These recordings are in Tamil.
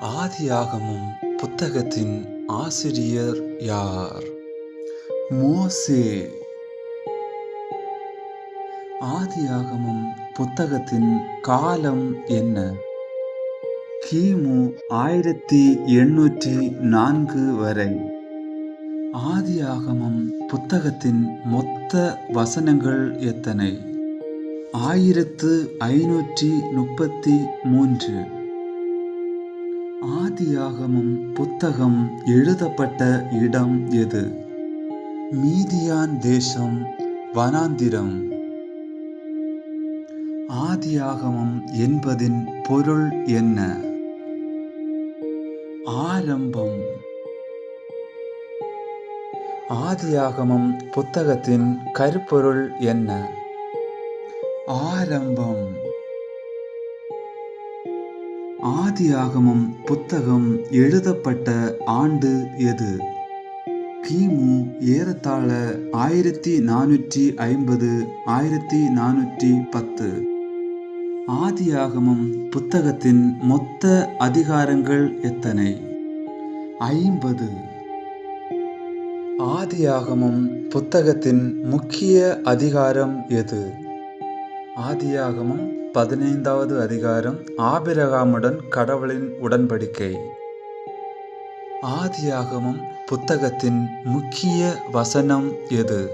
ஆதியாகமும் புத்தகத்தின் ஆசிரியர் யார்? மோசே. ஆதியாகமும் புத்தகத்தின் காலம் என்ன? கிமு ஆயிரத்தி எண்ணூற்றி நான்கு வரை. ஆதியாகமம் புத்தகத்தின் மொத்த வசனங்கள் எத்தனை? ஆயிரத்து ஐநூற்றி முப்பத்தி மூன்று. ஆதியாகமும் புத்தகம் எழுதப்பட்ட இடம் எது? மீதியான் தேசம் வனாந்திரம். ஆதியாகமம் என்பதின் பொருள் என்ன? ஆரம்பம். ஆதியாகமம் புத்தகத்தின் கருப்பொருள் என்ன? ஆரம்பம். ஆதியாகமம் புத்தகம் எழுதப்பட்ட ஆண்டு எது? கிமு ஏறத்தாழ ஆயிரத்தி நானூற்றி ஐம்பது ஆயிரத்தி நானூற்றி பத்து. ஆதியாகமம் புத்தகத்தின் மொத்த அதிகாரங்கள் எத்தனை? ஐம்பது. ஆதியாகமம் புத்தகத்தின் முக்கிய அதிகாரம் எது? ஆதியாகமும் பதினைந்தாவது அதிகாரம் ஆபிரகாமுடன் கடவுளின் உடன்படிக்கை. ஆதியாகமும் புத்தகத்தின் முக்கிய வசனம் எது?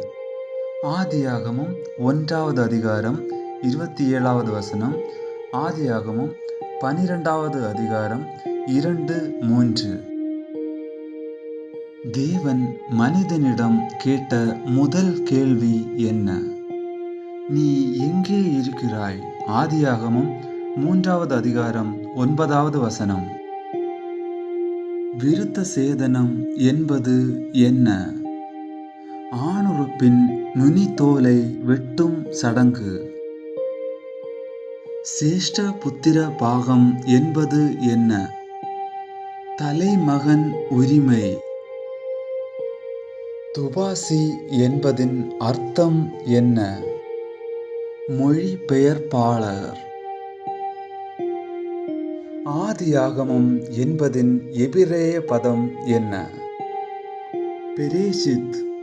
ஆதியாகமும் ஒன்றாவது அதிகாரம் இருபத்தி ஏழாவது வசனம் ஆதியாகமும் பனிரெண்டாவது அதிகாரம் இரண்டு மூன்று. தேவன் மனிதனிடம் கேட்ட முதல் கேள்வி என்ன? நீ எங்கே இருக்கிறாய்? ஆதியாகமும் மூன்றாவது அதிகாரம் ஒன்பதாவது வசனம். விருத்த சேதனம் என்பது என்ன? ஆணுறுப்பின் நுனித்தோலை வெட்டும் சடங்கு. சேஷ்ட புத்திர பாகம் என்பது என்ன? தலைமகன் உரிமை. துபாசி என்பதின் அர்த்தம் என்ன? மொழிபெயர்ப்பாளர். ஆதியாகமம் என்பதின் எபிரேய பதம் என்ன? பெரேசித்